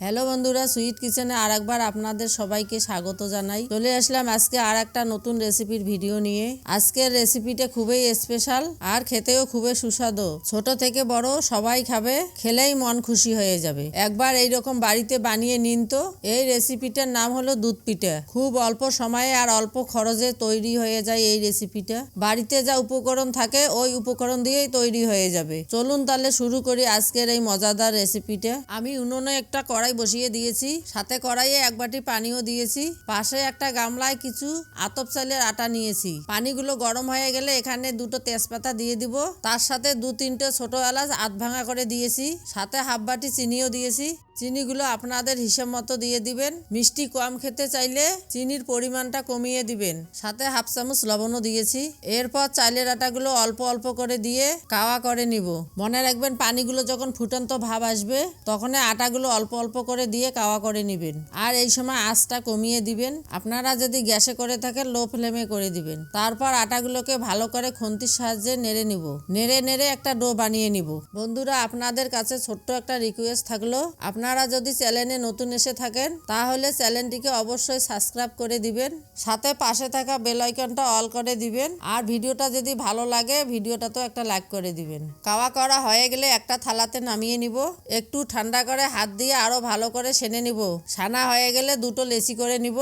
Hello বন্ধুরা, sweet কিচেনে আর একবার আপনাদের সবাইকে স্বাগত জানাই। চলে আসলাম আজকে আর একটা নতুন রেসিপির ভিডিও নিয়ে। আজকের রেসিপিটা খুবই স্পেশাল আর খেতেও খুবই সুস্বাদু। ছোট থেকে বড় সবাই খাবে, খেলেই মন খুশি হয়ে যাবে। একবার এই রকম বাড়িতে বানিয়ে নিন তো। এই রেসিপিটার নাম হলো দুধ পিঠা খুব অল্প সময়ে আর অল্প খরচে তৈরি হয়ে যায় এই রেসিপিটা। বাড়িতে যা উপকরণ থাকে, ওই উপকরণ দিয়েই তৈরি হয়ে যাবে। চলুন তাহলে শুরু করি আজকের এই মজাদার রেসিপিটা। আমি উনুনে একটা কড়াই বসিয়ে দিয়েছি, সাথে কড়াইয়ে এক বাটি পানিও দিয়েছি, পাশে একটা গামলায় কিছু আতপ চালের আটা নিয়েছি। পানিগুলো গরম হয়ে গেলে এখানে দুটো তেজপাতা দিয়ে দিব, তার সাথে দু তিনটে ছোট এলাচ আধ ভাঙা করে দিয়েছি, সাথে হাফ বাটি চিনিও দিয়েছি। চিনিগুলো আপনাদের হিসাব মতো দিয়ে দিবেন। মিষ্টি কম খেতে চাইলে চিনির পরিমাণটা কমিয়ে দিবেন। সাথে হাফ চামচ লবণও দিয়েছি। এরপর চালের আটাগুলো অল্প অল্প করে দিয়ে কাওয়া করে নিব। মনে রাখবেন পানিগুলো যখন ফুটন্ত ভাব আসবে, তখন আটাগুলো অল্প অল্প করে দিয়ে কাওয়া করে নেবেন। আর এই সময় আঁচটা কমিয়ে দিবেন। আপনারা যদি গ্যাসে করে থাকেন, লো ফ্লেমে করে দিবেন। তারপর আটাগুলোকে ভালো করে খন্তির সাহায্যে নেড়ে নিব। নেড়ে নেড়ে একটা ডো বানিয়ে নিব। বন্ধুরা, আপনাদের কাছে ছোট্ট একটা রিকোয়েস্ট থাকল। আপনারা যদি চ্যানেলে নতুন এসে থাকেন, তাহলে চ্যানেলটিকে অবশ্যই সাবস্ক্রাইব করে দিবেন, সাথে পাশে থাকা বেল আইকনটা অল করে দিবেন, আর ভিডিওটা যদি ভালো লাগে ভিডিওটা তো একটা লাইক করে দিবেন। কাওয়া করা হয়ে গেলে একটা থালাতে নামিয়ে নিব, একটু ঠান্ডা করে হাত দিয়ে আরও ভালো করে সেনে নিব। ছানা হয়ে গেলে দুটো লেসি করে নিব।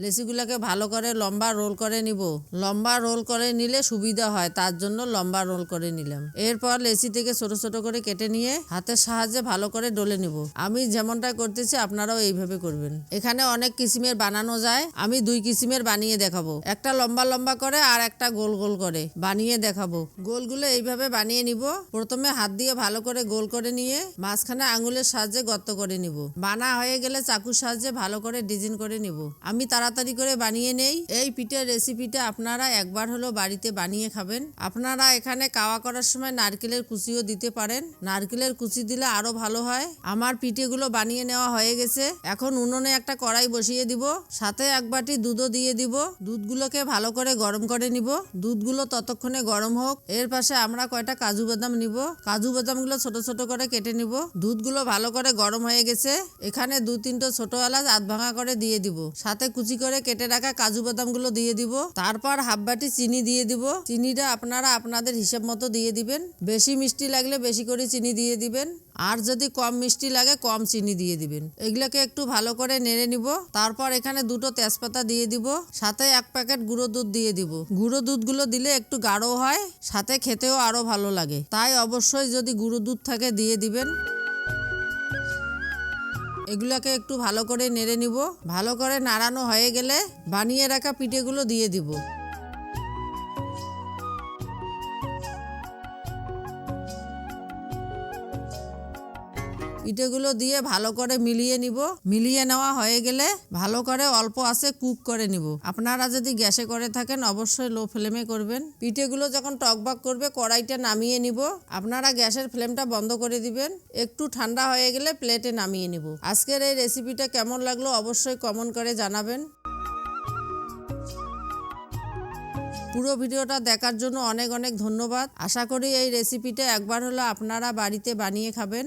লেচিগুলোকে ভালো করে লম্বা রোল করে নিব। লম্বা রোল করে নিলে সুবিধা হয়, তার জন্য লম্বা রোল করে নিলাম। এরপর লেচি থেকে ছোট ছোট করে কেটে নিয়ে হাতের সাহায্যে ভালো করে ডলে নিব। আমি যেমনটা করতেছি, আপনারাও এইভাবে করবেন। এখানে অনেক কিসিমের বানানো যায়, আমি দুই কিসিমের বানিয়ে দেখাবো। একটা লম্বা লম্বা করে আর একটা গোল গোল করে বানিয়ে দেখাবো। গোলগুলো এইভাবে বানিয়ে নিব। প্রথমে হাত দিয়ে ভালো করে গোল করে নিয়ে মাঝখানে আঙুলের সাহায্যে গর্ত করে নিব। বানা হয়ে গেলে চাকুর সাহায্যে ভালো করে ডিজাইন করে নিব। আমি তাড়াতাড়ি করে বানিয়ে নেই। এই পিঠের রেসিপিটা আপনারা একবার হলো বাড়িতে বানিয়ে খাবেন। আপনারা এখানে কাওয়া করার সময় নারকেলের কুচিও দিতে পারেন। নারকেলের কুচি দিলে আরও ভালো হয়। আমার পিঠেগুলো বানিয়ে নেওয়া হয়ে গেছে। এখন উনুনে একটা কড়াই বসিয়ে দিব। সাথে এক বাটি দুধও দিয়ে দিব। দুধগুলোকে ভালো করে গরম করে নিব। দুধগুলো ততক্ষণে গরম হোক। এর পাশে আমরা কয়টা কাজু বাদাম নিব। কাজু বাদামগুলো ছোট ছোট করে কেটে নিব। দুধগুলো ভালো করে গরম হয়ে গেছে। এখানে দু তিনটে ছোট এলাচ আধ ভাঙা করে দিয়ে দিব। সাথে কুচি করে কেটে রাখা কাজু বাদামগুলো দিয়ে দিব। তারপর হাফ বাটি চিনি দিয়ে দিব। চিনিটা আপনারা আপনাদের হিসাব মতো দিয়ে দিবেন। বেশি মিষ্টি লাগলে বেশি করে চিনি দিয়ে দিবেন। আর যদি কম মিষ্টি লাগে কম চিনি দিয়ে দিবেন। এগুলোকে একটু ভালো করে নেড়ে নিব। তারপর এখানে দুটো তেজপাতা দিয়ে দিব। সাথে এক প্যাকেট গুঁড়ো দুধ দিয়ে দিব। গুঁড়ো দুধগুলো দিলে একটু গাঢ় হয়, সাথে খেতেও আরও ভালো লাগে। তাই অবশ্যই যদি গুঁড়ো দুধ থাকে দিয়ে দিবেন। এগুলোকে একটু ভালো করে নেড়ে নিব। ভালো করে নাড়ানো হয়ে গেলে বানিয়ে রাখা পিঠেগুলো দিয়ে দিব। পিঠেগুলো দিয়ে ভালো করে মিলিয়ে নিব। মিলিয়ে নেওয়া হয়ে গেলে ভালো করে অল্প আছে কুক করে নিব। আপনারা যদি গ্যাসে করে থাকেন, অবশ্যই লো ফ্লেমে করবেন। পিঠেগুলো যখন টকবাক করবে, কড়াইটা নামিয়ে নিব। আপনারা গ্যাসের ফ্লেমটা বন্ধ করে দিবেন। একটু ঠান্ডা হয়ে গেলে প্লেটে নামিয়ে নিব। আজকের এই রেসিপিটা কেমন লাগল অবশ্যই কমেন্ট করে জানাবেন। পুরো ভিডিওটা দেখার জন্য অনেক অনেক ধন্যবাদ। আশা করি এই রেসিপিটা একবার হলো আপনারা বাড়িতে বানিয়ে খাবেন।